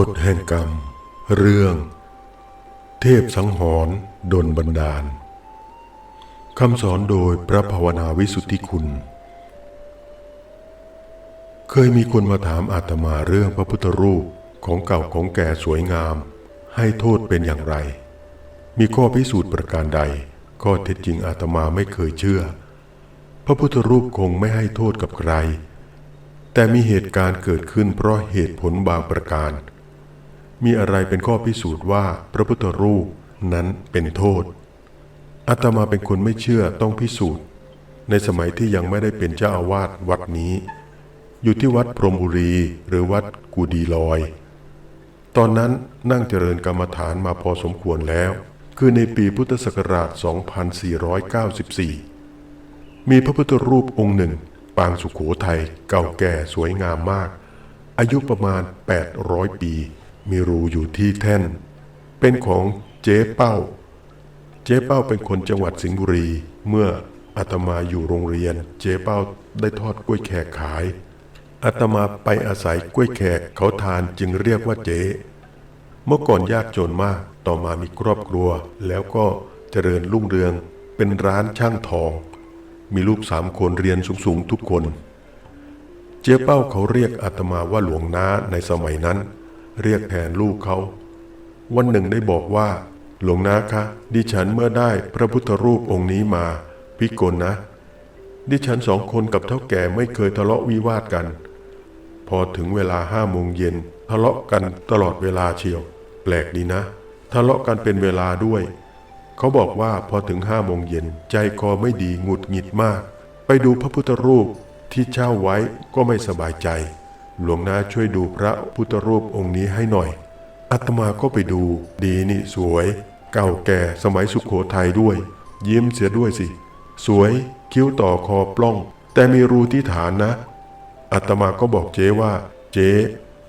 กฎแห่งกรรม เรื่อง เทพสังหรณ์ดลบันดาลคำสอนโดยพระภาวนาวิสุทธิคุณ เคยมีคนมาถามอาตมาเรื่องพระพุทธรูปของเก่าของแก่สวยงาม ให้โทษเป็นอย่างไร มีข้อพิสูจน์ประการใด ข้อเท็จจริงอาตมาไม่เคยเชื่อ พระพุทธรูปคงไม่ให้โทษกับใคร แต่มีเหตุการณ์เกิดขึ้นเพราะเหตุผลบางประการ มีอะไรเป็นข้อพิสูจน์ว่าพระพุทธรูปนั้นเป็นโทษอาตมาเป็นคนไม่เชื่อต้องพิสูจน์ ในสมัยที่ยังไม่ได้เป็นเจ้าอาวาสวัดนี้ อยู่ที่วัดพรมบุรีหรือวัดกูดีลอย ตอนนั้นนั่งเจริญกรรมฐานมาพอสมควรแล้ว คือในปีพุทธศักราช 2494 มีพระพุทธรูปองค์หนึ่ง ปางสุขโขทัยเก่าแก่สวยงามมาก อายุประมาณ 800 ปี มีรูอยู่ที่แท่น เป็นของเจ๊เป้า เจ๊เป้าเป็นคนจังหวัดสิงห์บุรี เมื่ออาตมาอยู่โรงเรียน เจ๊เป้าได้ทอดกล้วยแขกขายอาตมาไปอาศัยกล้วยแขกเขาทานจึงเรียกว่าเจ๊เมื่อก่อนยากจนมาก ต่อมามีครอบครัว แล้วก็เจริญรุ่งเรือง เป็นร้านช่างทอง มีลูกสามคนเรียนสูงๆทุกคน เจ๊เป้าเขาเรียกอาตมาว่าหลวงน้าในสมัยนั้น เรียกแทนลูกเขา วันหนึ่งได้บอกว่า หลวงนาคะ ดิฉันเมื่อได้พระพุทธรูปองค์นี้มาพิกลนะ ดิฉันสองคนกับเท่าแก่ไม่เคยทะเลาะวิวาทกัน พอถึงเวลาห้าโมงเย็นทะเลาะกันตลอดเวลาเชียว แปลกดีนะ ทะเลาะกันเป็นเวลาด้วย เขาบอกว่าพอถึงห้าโมงเย็นใจคอไม่ดีหงุดหงิดมาก ไปดูพระพุทธรูปที่เช่าไว้ก็ไม่สบายใจ หลวงนาช่วยดูพระพุทธรูปองค์นี้ให้หน่อย อาตมาก็ไปดู ดีนี่สวย เก่าแก่สมัยสุขโขทัยด้วย ยิ้มเสียด้วยสิ สวยคิ้วต่อคอปล้อง แต่มีรูที่ฐานนะ อาตมาก็บอกเจ๊ว่า เจ๊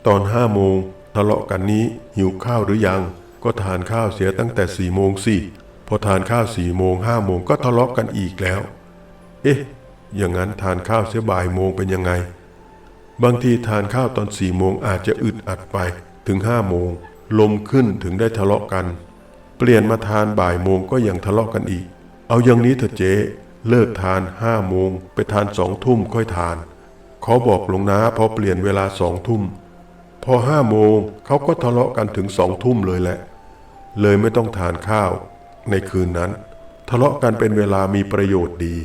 ตอนห้าโมงทะเลาะกันนี้หิวข้าวหรือยัง ก็ทานข้าวเสียตั้งแต่สี่โมงสิพอทานข้าวสี่โมงห้าโมงก็ทะเลาะกันอีกแล้ว เอ๊ะ อย่างนั้นทานข้าวเสียบ่ายโมงเป็นยังไง บางทีทานข้าวตอนสี่โมงอาจจะอึดอัดไปถึงห้าโมง ลมขึ้นถึงได้ทะเลาะกัน เปลี่ยนมาทานบ่ายโมงก็ยังทะเลาะกันอีก เอาอย่างนี้เถอะเจ๊เลิกทานห้าโมง ไปทานสองทุ่มค่อยทานขาบอกหลวงนาพอเปลี่ยนเวลาสองทุ่ม พอห้าโมงเขาก็ทะเลาะกันถึงสองทุ่มเลยแหละ เลยไม่ต้องทานข้าว ในคืนนั้น ทะเลาะกันเป็นเวลามีประโยชน์ดี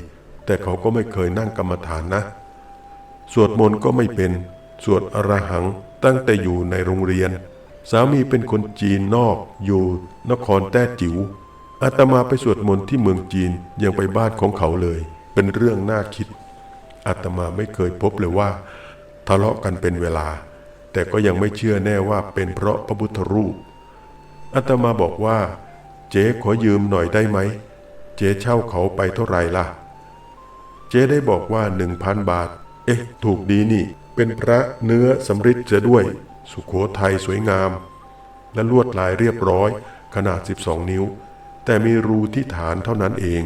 แต่เขาก็ไม่เคยนั่งกรรมฐานนะ สวดมนต์ก็ไม่เป็น สวดอรหังตั้งแต่อยู่ในโรงเรียน สามีเป็นคนจีนนอกอยู่นครแต้จิว๋วอาตมาไปสวดมนต์ที่เมืองจีนยังไปบ้านของเขาเลย เป็นเรื่องน่าคิดอาตมาไม่เคยพบเลยว่า ทะเลาะกันเป็นเวลา แต่ก็ยังไม่เชื่อแน่ว่าเป็นเพราะพระพุทธรูปอาตมาบอกว่า เจ๊ขอยืมหน่อยได้ไหม เจ๊เช่าเขาไปเท่าไหร่ล่ะ เจ๊ได้บอกว่าหนึ่งพันบาท เอ๊ะ ถูกดีนี่ เป็นพระเนื้อสำริดจะด้วย สุขโขทัยสวยงาม และลวดลายเรียบร้อย ขนาด 12 นิ้ว แต่มีรูที่ฐานเท่านั้นเอง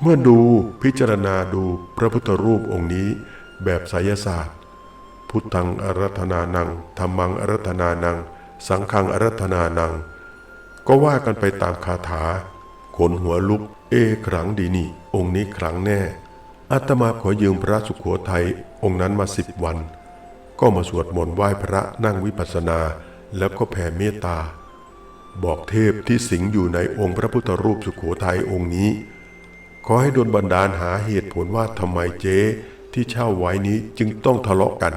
เมื่อดูพิจารณาดูพระพุทธรูปองค์นี้แบบไสยศาสตร์ พุทธังอารัธนานังธรรมังอารัธนานัง สังฆังอารัธนานัง ก็ว่ากันไปตามคาถาขนหัวลุก เอขลังดีนี่ องค์นี้ขลังแน่ อาตมาขอยืมพระสุขโขทัยองค์นั้นมาสิบวัน ก็มาสวดมนต์ไหว้พระนั่งวิปัสสนาแล้วก็แผ่เมตตา บอกเทพที่สิงอยู่ในองค์พระพุทธรูปสุขโขทัยองค์นี้ ขอให้ดลบันดาลหาเหตุผลว่าทำไมเจ๊ที่เช่าไว้นี้จึงต้องทะเลาะกัน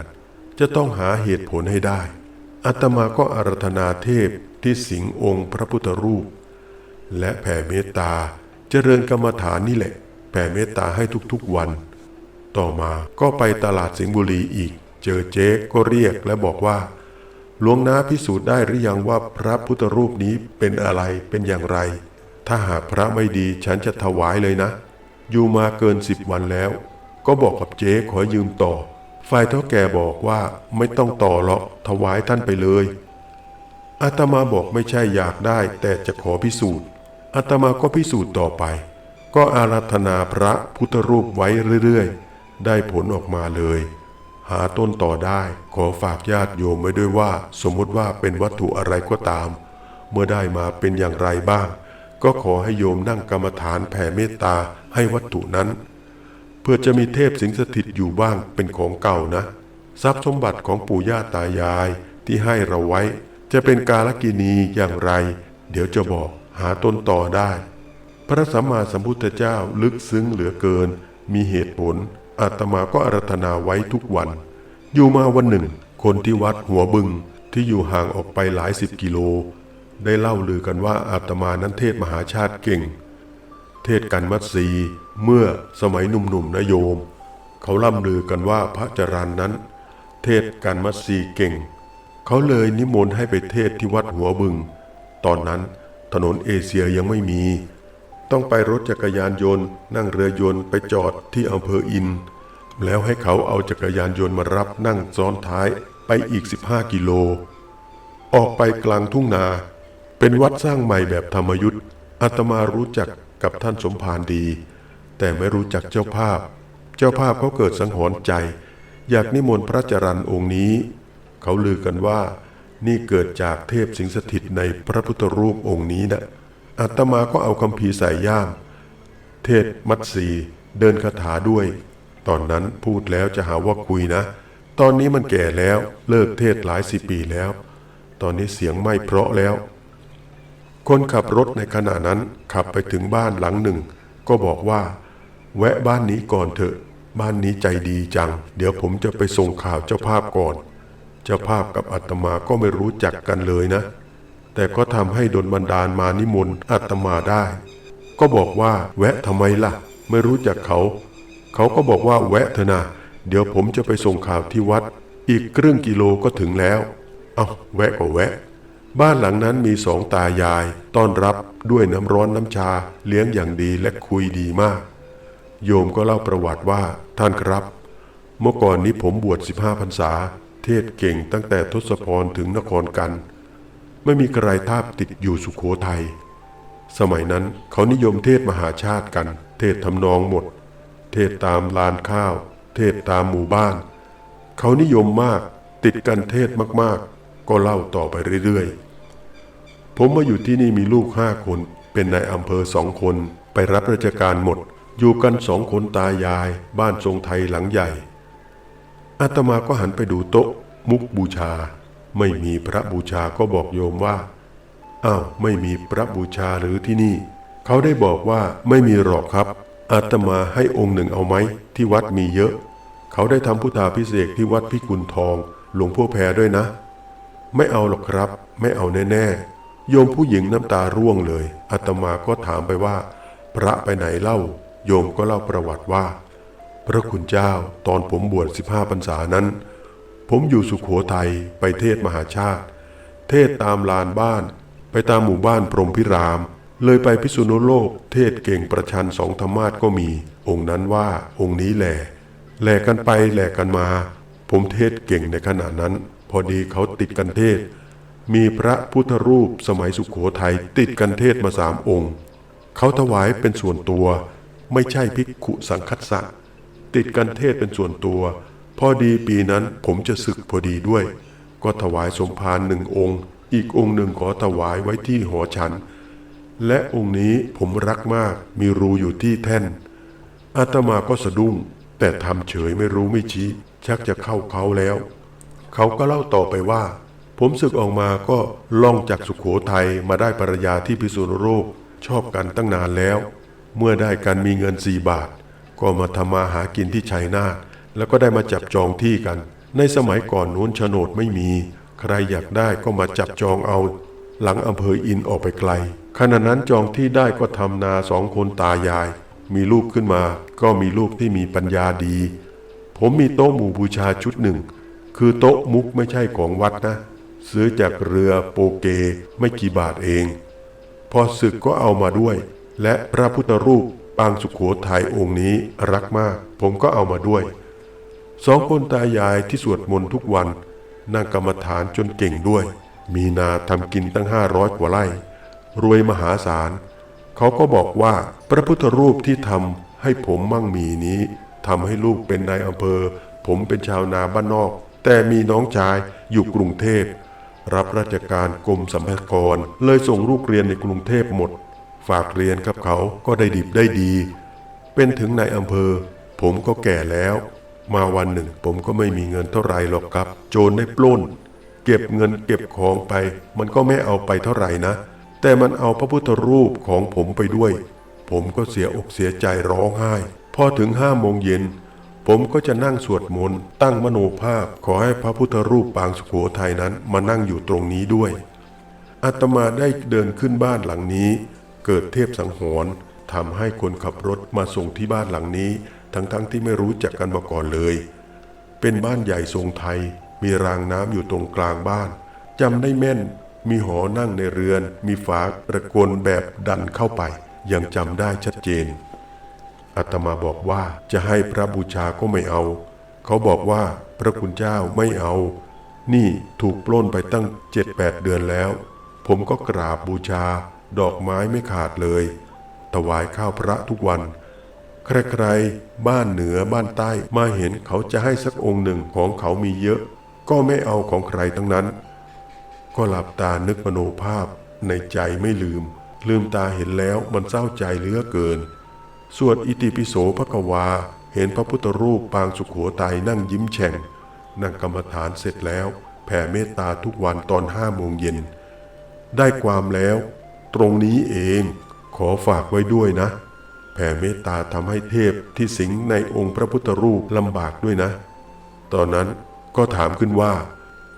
จะต้องหาเหตุผลให้ได้อาตมาก็อารัธนาเทพที่สิงองค์พระพุทธรูป และแผ่เมตตาเจริญกรรมฐานนี่แหละ แผ่เมตตาให้ทุกๆวัน ต่อมาก็ไปตลาดสิงห์บุรีอีก เจอเจ๊ก็เรียกและบอกว่าหลวงนาพิสูจน์ได้หรือยังว่าพระพุทธรูปนี้เป็นอะไรเป็นอย่างไร ถ้าหากพระไม่ดีฉันจะถวายเลยนะ อยู่มาเกินสิบวันแล้ว ก็บอกกับเจ๊ขอยืมต่อ ฝ่ายเท่าแก่บอกว่าไม่ต้องต่อหรอกถวายท่านไปเลยอาตมาบอกไม่ใช่อยากได้แต่จะขอพิสูจน์อาตมาก็พิสูจน์ต่อไป ก็อารัธนาพระพุทธรูปไว้เรื่อยๆ ได้ผลออกมาเลย หาต้นต่อได้ขอฝากญาติโยมไว้ด้วยว่า สมมติว่าเป็นวัตถุอะไรก็ตาม เมื่อได้มาเป็นอย่างไรบ้าง ก็ขอให้โยมนั่งกรรมฐานแผ่เมตตาให้วัตถุนั้น เพื่อจะมีเทพสิงสถิตอยู่บ้างเป็นของเก่านะ ทรัพย์สมบัติของปู่ย่าตายายที่ให้เราไว้ จะเป็นกาลกินีอย่างไร เดี๋ยวจะบอกหาต้นต่อได้ พระสัมมาสัมพุทธเจ้าลึกซึ้งเหลือเกิน มีเหตุผลอาตมาก็อารัธนาไว้ทุกวัน อยู่มาวันหนึ่ง คนที่วัดหัวบึงที่อยู่ห่างออกไปหลายสิบกิโล ได้เล่าลือกันว่าอาตมานั้นเทศมหาชาติเก่ง เทศกันมัตสีเมื่อสมัยหนุ่มๆนะโยม เขาล่ำลือกันว่าพระจรันนั้น เทศกันมัตสีเก่ง เขาเลยนิมนต์ให้ไปเทศที่วัดหัวบึง ตอนนั้นถนนเอเชียยังไม่มี ต้องไปรถจักรยานยนต์ นั่งเรือยนต์ไปจอดที่อำเภออิน แล้วให้เขาเอาจักรยานยนต์มารับนั่งซ้อนท้ายไปอีก 15 กิโล ออกไปกลางทุ่งนา เป็นวัดสร้างใหม่แบบธรรมยุทธ์อาตมารู้จักกับท่านสมภารดี แต่ไม่รู้จักเจ้าภาพ เจ้าภาพเขาเกิดสังหรณ์ใจ อยากนิมนต์พระจรันองค์นี้ เขาลือกันว่านี่เกิดจากเทพสิงสถิตในพระพุทธรูปองค์นี้นะ อาตมาก็เอาคำพีใส่ย่าม เทศมัตสีเดินคาถาด้วย ตอนนั้นพูดแล้วจะหาว่าคุยนะ ตอนนี้มันแก่แล้วเลิกเทศหลายสิบปีแล้ว ตอนนี้เสียงไม่เพราะแล้ว คนขับรถในขณะนั้นขับไปถึงบ้านหลังหนึ่ง ก็บอกว่า แวะบ้านนี้ก่อนเถอะ บ้านนี้ใจดีจัง เดี๋ยวผมจะไปส่งข่าวเจ้าภาพก่อน เจ้าภาพกับอาตมาก็ไม่รู้จักกันเลยนะ แต่ก็ทำให้ดลบันดาลมานิมนต์อาตมาได้ ก็บอกว่าแวะทำไมล่ะ ไม่รู้จักเขา เขาก็บอกว่าแวะเถอะนะเดี๋ยวผมจะไปส่งข่าวที่วัด อีกครึ่งกิโลก็ถึงแล้ว เอาแวะก็แวะ บ้านหลังนั้นมีสองตายาย ต้อนรับด้วยน้ำร้อนน้ำชาเลี้ยงอย่างดีและคุยดีมาก โยมก็เล่าประวัติว่าท่านครับ เมื่อก่อนนี้ผมบวช 15พรรษา เทศเก่งตั้งแต่ทศพรถึงนครกัน ไม่มีใครทาบติดอยู่สุขโขทัย สมัยนั้นเขานิยมเทศมหาชาติกัน เทศทำนองหมด เทศตามลานข้าว เทศตามหมู่บ้าน เขานิยมมากติดกันเทศมากๆ ก็เล่าต่อไปเรื่อยๆ ผมมาอยู่ที่นี่มีลูกห้าคน เป็นนายอำเภอสองคน ไปรับราชการหมด อยู่กันสองคนตายาย บ้านทรงไทยหลังใหญ่อาตมาก็หันไปดูโต๊ะ มุกบูชา ไม่มีพระบูชาก็บอกโยมว่าอ้าวไม่มีพระบูชาหรือที่นี่ เขาได้บอกว่าไม่มีหรอกครับ อาตมาให้องค์หนึ่งเอาไหมที่วัดมีเยอะ เขาได้ทำพุทธาพิเศษที่วัดพิกุลทองหลวงพ่อแพรด้วยนะ ไม่เอาหรอกครับ ไม่เอาแน่ๆโยมผู้หญิงน้ำตาร่วงเลยอาตมาก็ถามไปว่า พระไปไหนเล่า โยมก็เล่าประวัติว่า พระคุณเจ้าตอนผมบวช15พรรษานั้น ผมอยู่สุขโขทัยไปเทศมหาชาติ เทศตามลานบ้าน ไปตามหมู่บ้านพรหมพิราม เลยไปพิษณุโลก เทศเก่งประชันสองธรรมาสก็มี องค์นั้นว่าองค์นี้แหละแหลกกันไปแหลกกันมา ผมเทศเก่งในขณะนั้น พอดีเขาติดกันเทศ มีพระพุทธรูปสมัยสุขโขทัยติดกันเทศมาสามองค์ เขาถวายเป็นส่วนตัว ไม่ใช่ภิกขุสังคัสสะติดกันเทศเป็นส่วนตัว พอดีปีนั้นผมจะศึกพอดีด้วย ก็ถวายสมภารหนึ่งองค์ อีกองค์หนึ่งขอถวายไว้ที่หอฉัน และองค์นี้ผมรักมากมีรูอยู่ที่แท่นอาตมาก็สะดุ้ง แต่ทำเฉยไม่รู้ไม่ชี้ ชักจะเข้าเขาแล้ว เขาก็เล่าต่อไปว่า ผมศึกออกมาก็ล่องจากสุขโขทัยมาได้ภรรยาที่พิษณุโลกชอบกันตั้งนานแล้ว เมื่อได้กันมีเงินสี่บาท ก็มาทำมาหากินที่ชัยนาท แล้วก็ได้มาจับจองที่กัน ในสมัยก่อนนู้นโฉนดไม่มี ใครอยากได้ก็มาจับจองเอา หลังอำเภออินออกไปไกล ขณะนั้นจองที่ได้ก็ทำนาสองคนตายาย มีลูกขึ้นมา ก็มีลูกที่มีปัญญาดี ผมมีโต๊ะหมู่บูชาชุดหนึ่ง คือโต๊ะมุกไม่ใช่ของวัดนะ ซื้อจากเรือโปเกไม่กี่บาทเอง พอศึกก็เอามาด้วย และพระพุทธรูปปางสุขโขทัยองค์นี้รักมาก ผมก็เอามาด้วย สองคนตายายที่สวดมนต์ทุกวัน นั่งกรรมฐานจนเก่งด้วย มีนาทำกินตั้งห้าร้อยกว่าไร่ รวยมหาศาล เขาก็บอกว่าพระพุทธรูปที่ทำให้ผมมั่งมีนี้ทำให้ลูกเป็นนายอำเภอ ผมเป็นชาวนาบ้านนอก แต่มีน้องชายอยู่กรุงเทพ รับราชการกรมสัมภากรเลยส่งลูกเรียนในกรุงเทพหมด ฝากเรียนกับเขาก็ได้ดิบได้ดี เป็นถึงนายอำเภอ ผมก็แก่แล้ว มาวันหนึ่ง ผมก็ไม่มีเงินเท่าไหรหรอกครับ โจรได้ปล้น เก็บเงินเก็บของไป มันก็ไม่เอาไปเท่าไหร่นะ แต่มันเอาพระพุทธรูปของผมไปด้วย ผมก็เสียอกเสียใจร้องไห้ พอถึงห้าโมงเย็น ผมก็จะนั่งสวดมนต์ตั้งมโนภาพขอให้พระพุทธรูปปางสุโขทัยนั้นมานั่งอยู่ตรงนี้ด้วยอาตมาได้เดินขึ้นบ้านหลังนี้ เกิดเทพสังหรณ์ทำให้คนขับรถมาส่งที่บ้านหลังนี้ ทั้งๆที่ไม่รู้จักกันมาก่อนเลย เป็นบ้านใหญ่ทรงไทย มีรางน้ำอยู่ตรงกลางบ้านจำได้แม่น มีหอนั่งในเรือน มีฝาประกลแบบดันเข้าไป ยังจำได้ชัดเจนอาตมาบอกว่าจะให้พระบูชาก็ไม่เอา เขาบอกว่าพระคุณเจ้าไม่เอา นี่ถูกปล้นไปตั้งเจ็ดแปดเดือนแล้ว ผมก็กราบบูชา ดอกไม้ไม่ขาดเลย ถวายข้าวพระทุกวัน ใครๆบ้านเหนือบ้านใต้มาเห็นเขาจะให้สักองค์หนึ่งของเขามีเยอะ ก็ไม่เอาของใครทั้งนั้น ก็หลับตานึกมโนภาพในใจไม่ลืม ลืมตาเห็นแล้วมันเศร้าใจเหลือเกิน สวดอิติปิโสพระกวา เห็นพระพุทธรูปปางสุขโขทัยนั่งยิ้มแฉ่ง นั่งกรรมฐานเสร็จแล้ว แผ่เมตตาทุกวันตอนห้าโมงเย็น ได้ความแล้ว ตรงนี้เองขอฝากไว้ด้วยนะ แผ่เมตตาทำให้เทพที่สิงในองค์พระพุทธรูปลำบากด้วยนะ ตอนนั้นก็ถามขึ้นว่า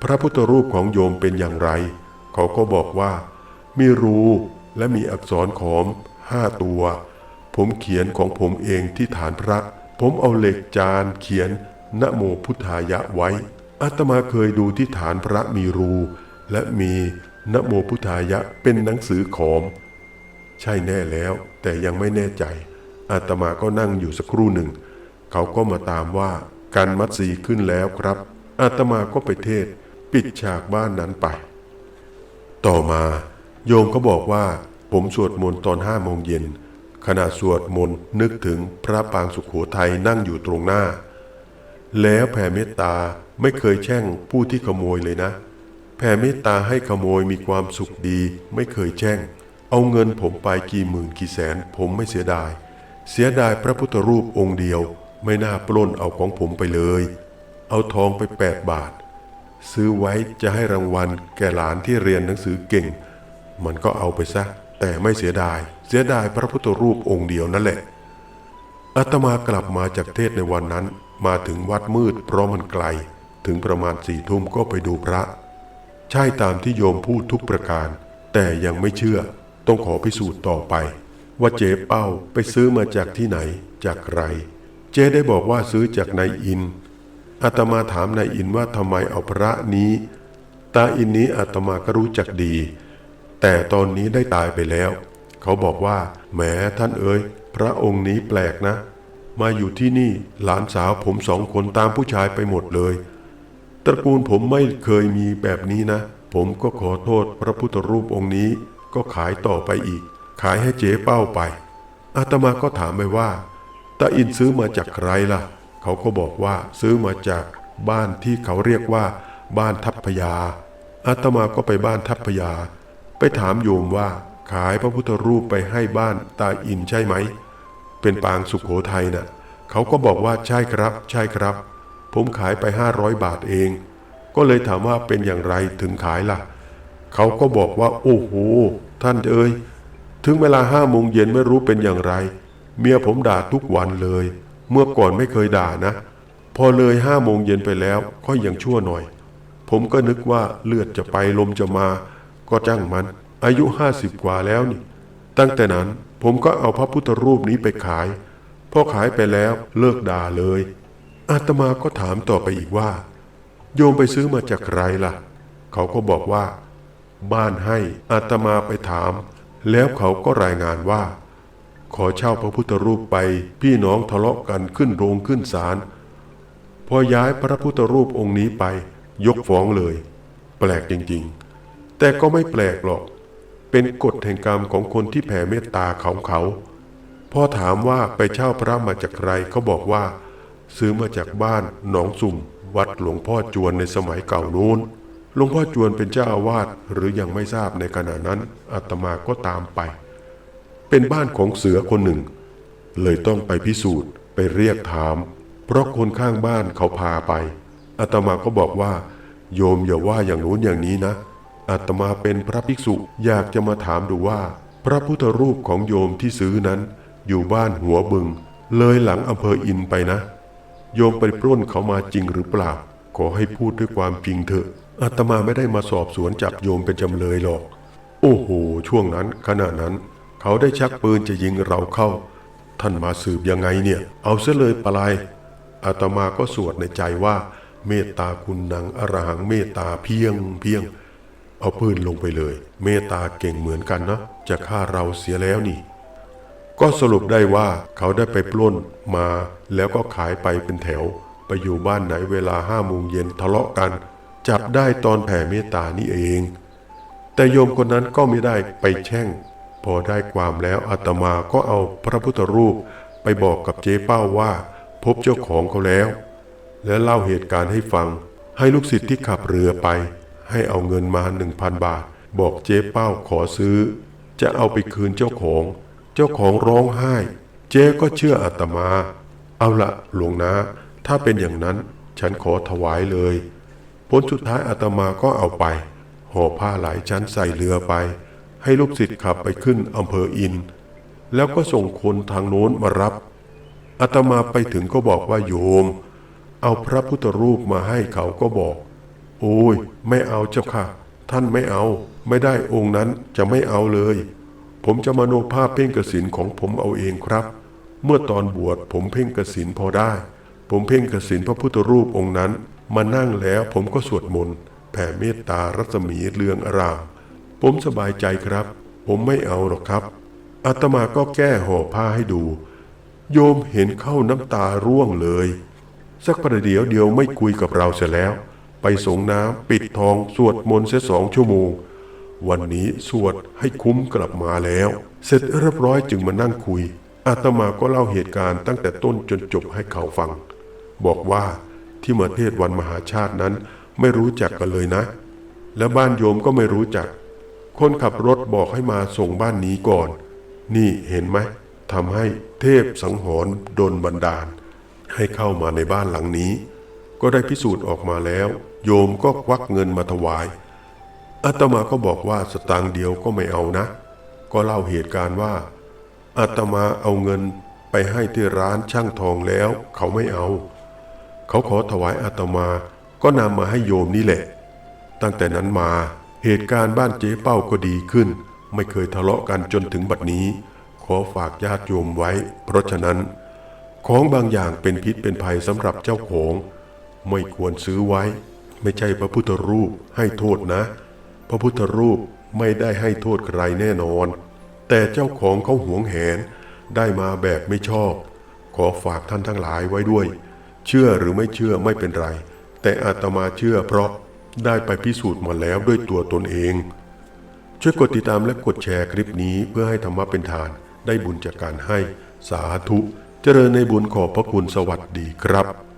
พระพุทธรูปของโยมเป็นอย่างไร เขาก็บอกว่า มีรูและมีอักษรขอมห้าตัว ผมเขียนของผมเองที่ฐานพระ ผมเอาเหล็กจานเขียนนโมพุทธายะไว้อาตมาเคยดูที่ฐานพระมีรู และมีนโมพุทธายะเป็นหนังสือขอม ใช่แน่แล้ว แต่ยังไม่แน่ใจอาตมาก็นั่งอยู่สักครู่หนึ่ง เขาก็มาตามว่าการมัดสีขึ้นแล้วครับอาตมาก็ไปเทศปิดฉากบ้านนั้นไป ต่อมาโยมเขาบอกว่าผมสวดมนต์ตอนห้าโมงเย็นขณะสวดมนต์นึกถึงพระปางสุขโขทัยนั่งอยู่ตรงหน้า แล้วแผ่เมตตาไม่เคยแช่งผู้ที่ขโมยเลยนะ แผ่เมตตาให้ขโมยมีความสุขดีไม่เคยแช่ง เอาเงินผมไปกี่หมื่นกี่แสน ผมไม่เสียดาย เสียดายพระพุทธรูปองค์เดียว ไม่น่าปล้นเอาของผมไปเลย เอาทองไปแปดบาท ซื้อไว้จะให้รางวัลแก่หลานที่เรียนหนังสือเก่ง มันก็เอาไปซะ แต่ไม่เสียดาย เสียดายพระพุทธรูปองค์เดียวนั่นแหละอาตมากลับมาจากเทศในวันนั้นมาถึงวัดมืดเพราะมันไกล ถึงประมาณสี่ทุ่มก็ไปดูพระ ใช่ตามที่โยมพูดทุกประการ แต่ยังไม่เชื่อ ต้องขอพิสูจน์ต่อไป ว่าเจ๊เป้าไปซื้อมาจากที่ไหน จากใคร เจ๊ได้บอกว่าซื้อจากนายอินอาตมาถามนายอินว่าทำไมเอาพระนี้ ตาอินนี้อาตมาก็รู้จักดี แต่ตอนนี้ได้ตายไปแล้ว เขาบอกว่าแหมท่านเอ๋ยพระองค์นี้แปลกนะ มาอยู่ที่นี่หลานสาวผมสองคนตามผู้ชายไปหมดเลย ตระกูลผมไม่เคยมีแบบนี้นะ ผมก็ขอโทษพระพุทธรูปองค์นี้ ก็ขายต่อไปอีก ขายให้เจ๊เป้าไป อาตมาก็ถามไปว่าตาอินซื้อมาจากใครล่ะ เขาก็บอกว่าซื้อมาจากบ้านที่เขาเรียกว่า บ้านทัพพยา อาตมาก็ไปบ้านทัพพยา ไปถามโยมว่าขายพระพุทธรูปไปให้บ้านตาอินใช่ไหม เป็นปางสุขโขทัยนะ่ะ เขาก็บอกว่าใช่ครับ ใช่ครับ ผมขายไปห้าร้อยบาทเอง ก็เลยถามว่าเป็นอย่างไรถึงขายล่ะ เขาก็บอกว่า โอ้โห ท่านเอ้ยถึงเวลาห้าโมงเย็นไม่รู้เป็นอย่างไร เมียผมด่าทุกวันเลย เมื่อก่อนไม่เคยด่านะ พอเลยห้าโมงเย็นไปแล้วก็ยังชั่วหน่อย ผมก็นึกว่าเลือดจะไปลมจะมา ก็จ้างมัน อายุห้าสิบกว่าแล้วนี่ ตั้งแต่นั้นผมก็เอาพระพุทธรูปนี้ไปขาย พอขายไปแล้วเลิกด่าเลย อาตมาก็ถามต่อไปอีกว่า โยมไปซื้อมาจากใครล่ะ เขาก็บอกว่า บ้านให้อาตมาไปถาม แล้วเขาก็รายงานว่า ขอเช่าพระพุทธรูปไปพี่น้องทะเลาะกันขึ้นโรงขึ้นศาลพอย้ายพระพุทธรูปองค์นี้ไป ยกฟ้องเลย แปลกจริงๆ แต่ก็ไม่แปลกหรอก เป็นกฎแห่งกรรมของคนที่แผ่เมตตาของเขาพอถามว่าไปเช่าพระมาจากใครเขาบอกว่า ซื้อมาจากบ้านหนองสุ่ม วัดหลวงพ่อจวนในสมัยเก่านู้น หลวงพ่อจวนเป็นเจ้าอาวาสหรือยังไม่ทราบในขณะนั้นอาตมาก็ตามไป เป็นบ้านของเสือคนหนึ่ง เลยต้องไปพิสูจน์ไปเรียกถาม เพราะคนข้างบ้านเขาพาไปอาตมาก็บอกว่า โยมอย่าว่าอย่างนู้นอย่างนี้นะอาตมาเป็นพระภิกษุอยากจะมาถามดูว่า พระพุทธรูปของโยมที่ซื้อนั้น อยู่บ้านหัวบึง เลยหลังอำเภออินไปนะ โยมไปปล้นเขามาจริงหรือเปล่า ขอให้พูดด้วยความจริงเถอะ อาตมาไม่ได้มาสอบสวนจับโยมเป็นจำเลยหรอก โอ้โห ช่วงนั้น ขณะนั้น เขาได้ชักปืนจะยิงเราเข้า ท่านมาสืบยังไงเนี่ย เอาเสียเลยปะไลายอาตมาก็สวดในใจว่า เมตตาคุณนังอรหังเมตตาเพียงเพียง เอาปืนลงไปเลย เมตตาเก่งเหมือนกันนะ จะฆ่าเราเสียแล้วนี่ ก็สรุปได้ว่าเขาได้ไปปล้นมา แล้วก็ขายไปเป็นแถว ไปอยู่บ้านไหนเวลาห้าโมงเย็นทะเลาะกัน จับได้ตอนแผ่เมตตานี่เอง แต่โยมคนนั้นก็ไม่ได้ไปแช่ง พอได้ความแล้วอาตมาก็เอาพระพุทธรูปไปบอกกับเจ๊เป้าว่า พบเจ้าของเขาแล้ว และเล่าเหตุการณ์ให้ฟัง ให้ลูกศิษย์ที่ขับเรือไป ให้เอาเงินมาหนึ่งพันบาท บอกเจ๊เป้าขอซื้อ จะเอาไปคืนเจ้าของ เจ้าของร้องไห้ เจ๊ก็เชื่ออาตมา เอาละหลวงนะ ถ้าเป็นอย่างนั้น ฉันขอถวายเลย ผลสุดท้ายอาตมาก็เอาไป ห่อผ้าหลายชั้นใส่เรือไป ให้ลูกศิษย์ขับไปขึ้นอำเภออิน แล้วก็ส่งคนทางโน้นมารับอาตมาไปถึงก็บอกว่าโยม เอาพระพุทธรูปมาให้เขาก็บอก โอ้ย ไม่เอาเจ้าค่ะ ท่านไม่เอา ไม่ได้องค์นั้นจะไม่เอาเลย ผมจะมโนภาพเพ่งกสินของผมเอาเองครับ เมื่อตอนบวชผมเพ่งกสินพอได้ ผมเพ่งกสินพระพุทธรูปองค์นั้น มานั่งแล้วผมก็สวดมนต์แผ่เมตตารัศมีเรืองอาราม ผมสบายใจครับ ผมไม่เอาหรอกครับอาตมาก็แก้ห่อผ้าให้ดู โยมเห็นเข้าน้ำตาร่วงเลย สักประเดี๋ยวเดียวไม่คุยกับเราเสียแล้ว ไปสงน้ำปิดทองสวดมนต์เสียสองชั่วโมง วันนี้สวดให้คุ้มกลับมาแล้ว เสร็จเรียบร้อยจึงมานั่งคุยอาตมาก็เล่าเหตุการณ์ตั้งแต่ต้นจนจบให้เขาฟัง บอกว่า ที่มาเทศวันมหาชาตินั้น ไม่รู้จักกันเลยนะ และบ้านโยมก็ไม่รู้จัก คนขับรถบอกให้มาส่งบ้านนี้ก่อน นี่เห็นไหมทำให้เทพสังหรณ์ดนบันดาล ให้เข้ามาในบ้านหลังนี้ ก็ได้พิสูจน์ออกมาแล้ว โยมก็ควักเงินมาถวายอาตมาก็บอกว่าสตางค์เดียวก็ไม่เอานะ ก็เล่าเหตุการณ์ว่าอาตมาเอาเงินไปให้ที่ร้านช่างทองแล้ว เขาไม่เอา เขาขอถวายอาตมาก็นำมาให้โยมนี่แหละ ตั้งแต่นั้นมาเหตุการณ์บ้านเจ๊เป้าก็ดีขึ้น ไม่เคยทะเลาะกันจนถึงบัดนี้ ขอฝากญาติโยมไว้ เพราะฉะนั้น ของบางอย่างเป็นพิษเป็นภัยสำหรับเจ้าของ ไม่ควรซื้อไว้ ไม่ใช่พระพุทธรูปให้โทษนะ พระพุทธรูปไม่ได้ให้โทษใครแน่นอน แต่เจ้าของเขาหวงแหนได้มาแบบไม่ชอบ ขอฝากท่านทั้งหลายไว้ด้วย เชื่อหรือไม่เชื่อไม่เป็นไร แต่อาตมาเชื่อเพราะได้ไปพิสูจน์มาแล้วด้วยตัวตนเอง ช่วยกดติดตามและกดแชร์คลิปนี้เพื่อให้ธรรมะเป็นทาน ได้บุญจากการให้ สาธุ เจริญในบุญขอบพระคุณสวัสดีครับ